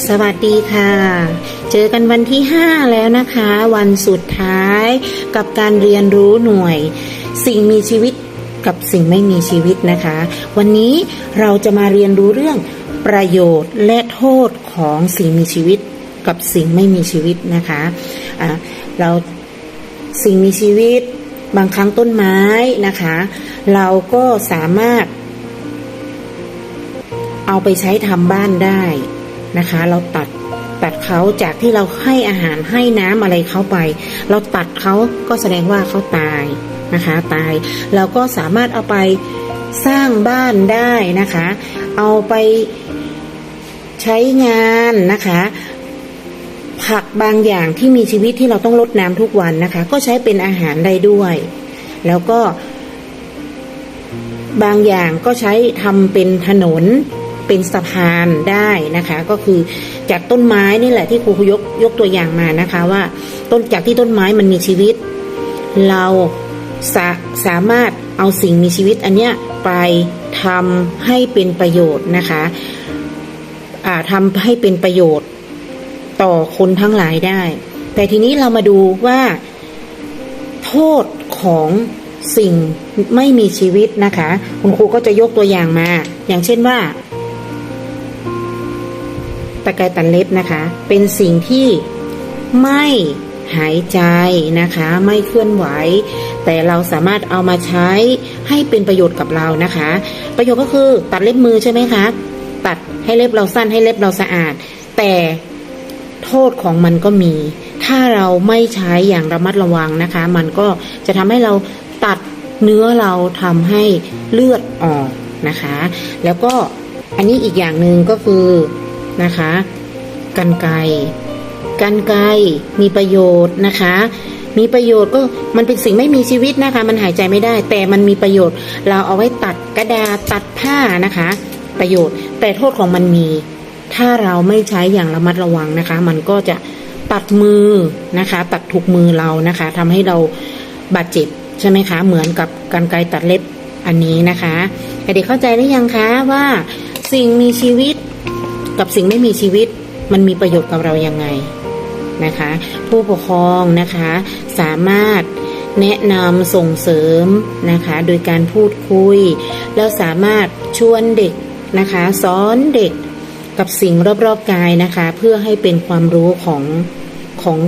สวัสดีค่ะ เจอกันวันที่ 5 แล้วนะคะ วันสุดท้ายกับการเรียนรู้หน่วย สิ่งมีชีวิตกับสิ่งไม่มีชีวิตนะคะ วันนี้เราจะมาเรียนรู้เรื่องประโยชน์และโทษของสิ่งมีชีวิตกับสิ่งไม่มีชีวิตนะคะะเราสิ่งมีชีวิตบางครั้งต้นไม้นะคะ เราก็สามารถ เอาไปใช้ทำบ้านได้ นะคะ เราตัดตัดเขาจากที่เราให้อาหารให้น้ำอะไรเขาไป เราตัดเขาก็แสดงว่าเขาตายนะคะ ตายเราก็สามารถเอาไปสร้างบ้านได้นะคะ เอาไปใช้งานนะคะ ผักบางอย่างที่มีชีวิตที่เราต้องลดน้ำทุกวันนะคะ ก็ใช้เป็นอาหารได้ด้วย แล้วก็ บางอย่างก็ใช้ทำเป็นถนน เป็นสะพานได้นะคะ ก็คือจากต้นไม้นี่แหละที่ครูยกยกตัวอย่างมานะคะว่าต้นจากที่ต้นไม้มันมีชีวิต เราสาสามารถเอาสิ่งมีชีวิตอันเนี้ยไปทำให้เป็นประโยชน์นะคะอาทำให้เป็นประโยชน์ต่อคนทั้งหลายได้ แต่ทีนี้เรามาดูว่า โทษของสิ่งไม่มีชีวิตนะคะ คุณครูก็จะยกตัวอย่างมา อย่างเช่นว่า ตะไคร้ตันเล็บนะคะ เป็นสิ่งที่ไม่หายใจนะคะ ไม่เคลื่อนไหว แต่เราสามารถเอามาใช้ให้เป็นประโยชน์กับเรานะคะ ประโยชน์ก็คือตัดเล็บมือใช่ไหมคะ ตัดให้เล็บเราสั้นให้เล็บเราสะอาด แต่โทษของมันก็มี ถ้าเราไม่ใช้อย่างระมัดระวังนะคะ มันก็จะทำให้เราตัดเนื้อเราทำให้เลือดออกนะคะ แล้วก็อันนี้อีกอย่างหนึ่งก็คือ นะคะกันไกกันไกมีประโยชน์นะคะ มีประโยชน์ก็มันเป็นสิ่งไม่มีชีวิตนะคะ มันหายใจไม่ได้ แต่มันมีประโยชน์ เราเอาไว้ตัดกระดาษตัดผ้านะคะ ประโยชน์ แต่โทษของมันมี ถ้าเราไม่ใช้อย่างระมัดระวังนะคะ มันก็จะตัดมือนะคะ ตัดถูกมือเรานะคะทำให้เราบาดเจ็บใช่ไหมคะ เหมือนกับกันไกตัดเล็บอันนี้นะคะเด็กเข้าใจหรือยังคะว่าสิ่งมีชีวิต กับสิ่งไม่มีชีวิตมันมีประโยชน์กับเรายังไงนะคะ ผู้ปกครองนะคะสามารถแนะนำส่งเสริมนะคะ โดยการพูดคุย แล้วสามารถชวนเด็กนะคะสอนเด็กกับสิ่งรอบๆกายนะคะ เพื่อให้เป็นความรู้ของของ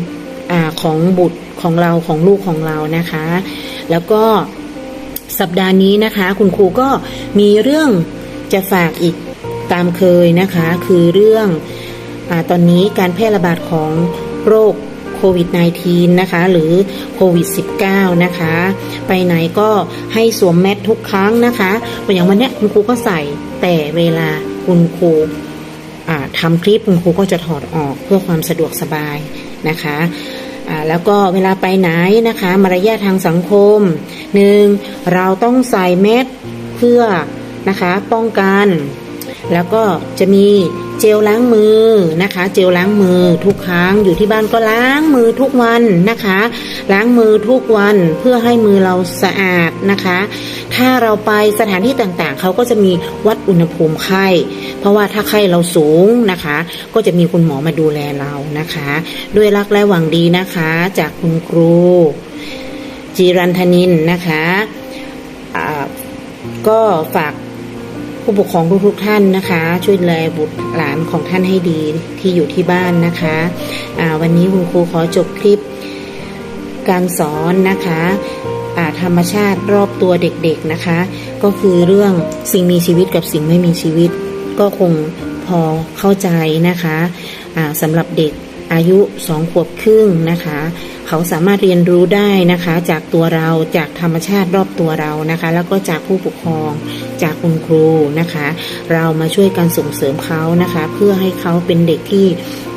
อ่าของบุตรของเราของลูกของเรานะคะ แล้วก็สัปดาห์นี้นะคะ คุณครูก็มีเรื่องจะฝากอีก ตามเคยนะคะ คือเรื่องอตอนนี้การแพร่ระบาดของโรคโควิด -19 นะคะ หรือโควิด -19 นะคะ ไปไหนก็ให้สวมแมสทุกครั้งนะคะอย่างวันนี้คุณครูก็ใส่แต่เวลาคุณครูทำคลิปคุณครูก็จะถอดออกเพื่อความสะดวกสบายนะคะแล้วก็เวลาไปไหนนะคะ มารยาททางสังคมหนึ่งเราต้องใส่แมสเพื่อนะคะป้องกัน แล้วก็จะมีเจลล้างมือนะคะ เจลล้างมือทุกครั้งอยู่ที่บ้านก็ล้างมือทุกวันนะคะ ล้างมือทุกวันเพื่อให้มือเราสะอาดนะคะ ถ้าเราไปสถานที่ต่างๆ เขาก็จะมีวัดอุณหภูมิไข้ เพราะว่าถ้าไข้เราสูงนะคะ ก็จะมีคุณหมอมาดูแลเรานะคะ ด้วยรักและหวังดีนะคะ จากคุณครู จีรันธนินนะคะก็ฝาก ผู้ปกครองทุกๆท่านนะคะ ช่วยดูแลบุตรหลานของท่านให้ดีที่อยู่ที่บ้านนะคะวันนี้คุณครูขอจบคลิปการสอนนะคะะธรรมชาติรอบตัวเด็กๆนะคะ ก็คือเรื่องสิ่งมีชีวิตกับสิ่งไม่มีชีวิต ก็คงพอเข้าใจนะคะะสำหรับเด็กอายุสองขวบครึ่งนะคะ เขาสามารถเรียนรู้ได้นะคะ จากตัวเราจากธรรมชาติรอบตัวเรานะคะ แล้วก็จากผู้ปกครอง จากคุณครูนะคะ เรามาช่วยกันส่งเสริมเขานะคะ เพื่อให้เขาเป็นเด็กที่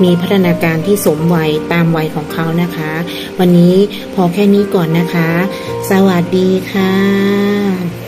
มีพัฒนาการที่สมวัยตามวัยของเขานะคะ วันนี้พอแค่นี้ก่อนนะคะ สวัสดีค่ะ